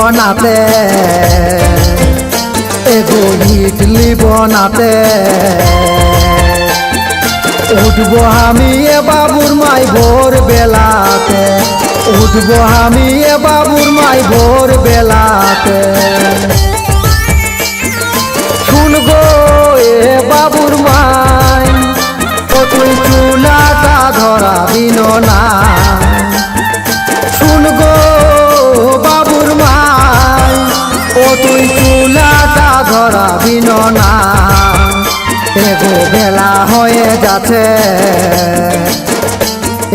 বনাতে এগো ইডলি বনাতে উঠব আমি এ বাবুর মাই ভোর বেলাতে উঠব আমি এ বাবুর মাই ভোর বেলাতে হয়ে যাচ্ছে।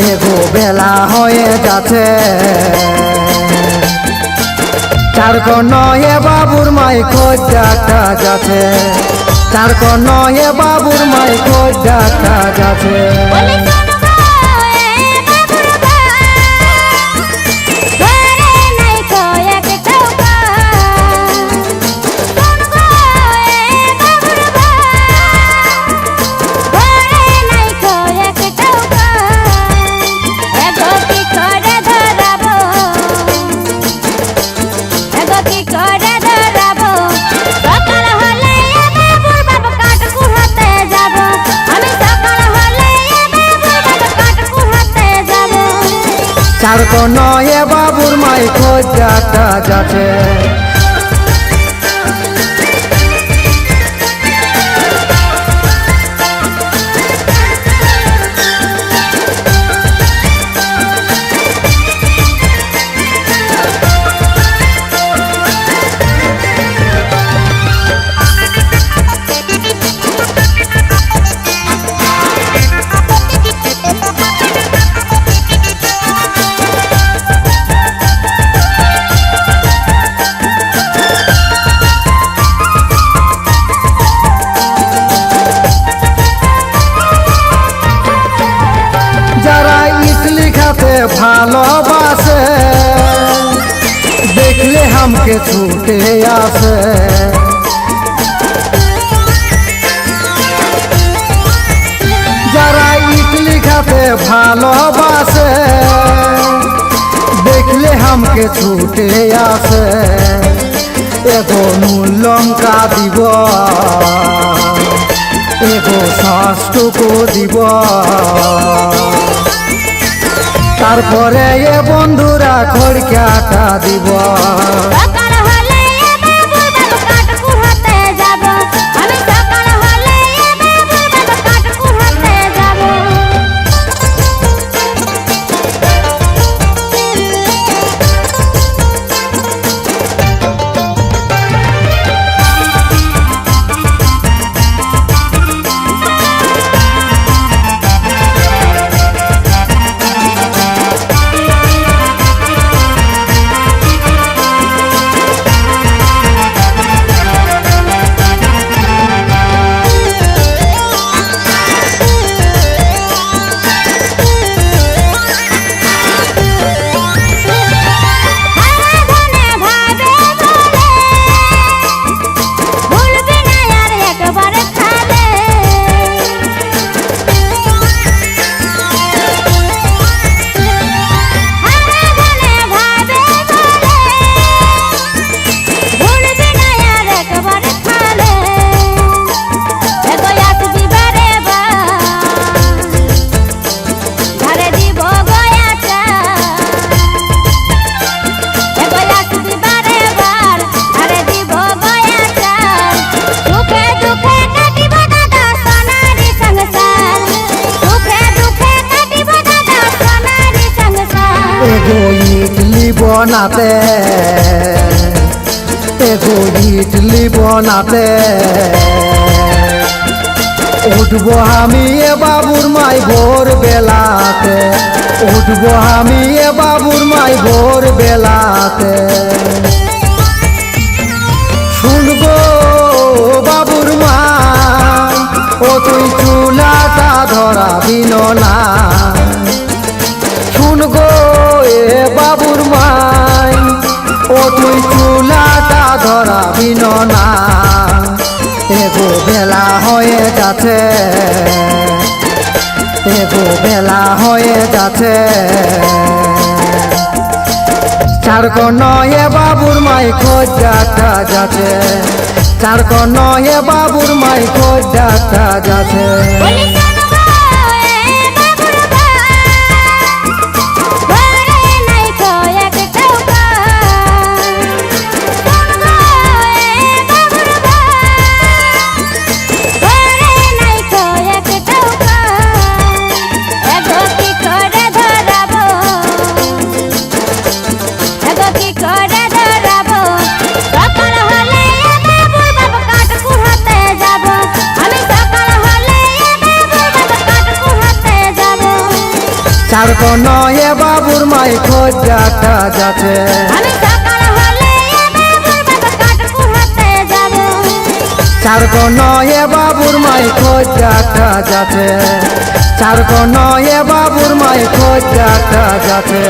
এগো বেলা হয়ে যাচ্ছে। চার নয়ে বাবুর মাই খোঁজ ডাকা যাচ্ছে। চার নয়ে বাবুর মাই খোঁজ ডাকা যাচ্ছে। চার নয় বাবুর মাই খোঁজা ডাকা যাচ্ছে? ভালোবাসে। দেখলে হামকে ছুটে আসে। যারা ইডলি খাতে ভালোবাসে, দেখলে হামকে ছুটে আসে। এগো নুন লঙ্কা দিব এগো ষষ্ঠকো দিব তারপরে এ বন্ধুরা খড়কাটা দিব। বনাতে। এগো ইডলি বনাতে। উঠবো আমি এ বাবুর মাই ভোর বেলাতে। উঠবো আমি এ বাবুর মাই ভোর বেলাতে। শুনব বাবুর মাই, ও তুই চুলাটা ধরা দিন না। তুই চুলাটা ধরাবি না এগো বেলা হয়ে যাচ্ছে। এগো বেলা হয়ে যাচ্ছে। চার নয়ে বাবুর মাই খোঁজাটা যাচ্ছে। চার নয়ে বাবুর মাই খোঁজাটা যাচ্ছে। ছাড়ব নয়ে বাবুর মাই খোঁজাটা যাচ্ছে ছাড়ব নয়ে বাবুর মাই খোঁজাটা যাচ্ছে ছাড়ব নয়ে বাবুর মাই খোঁজাটা যাচ্ছে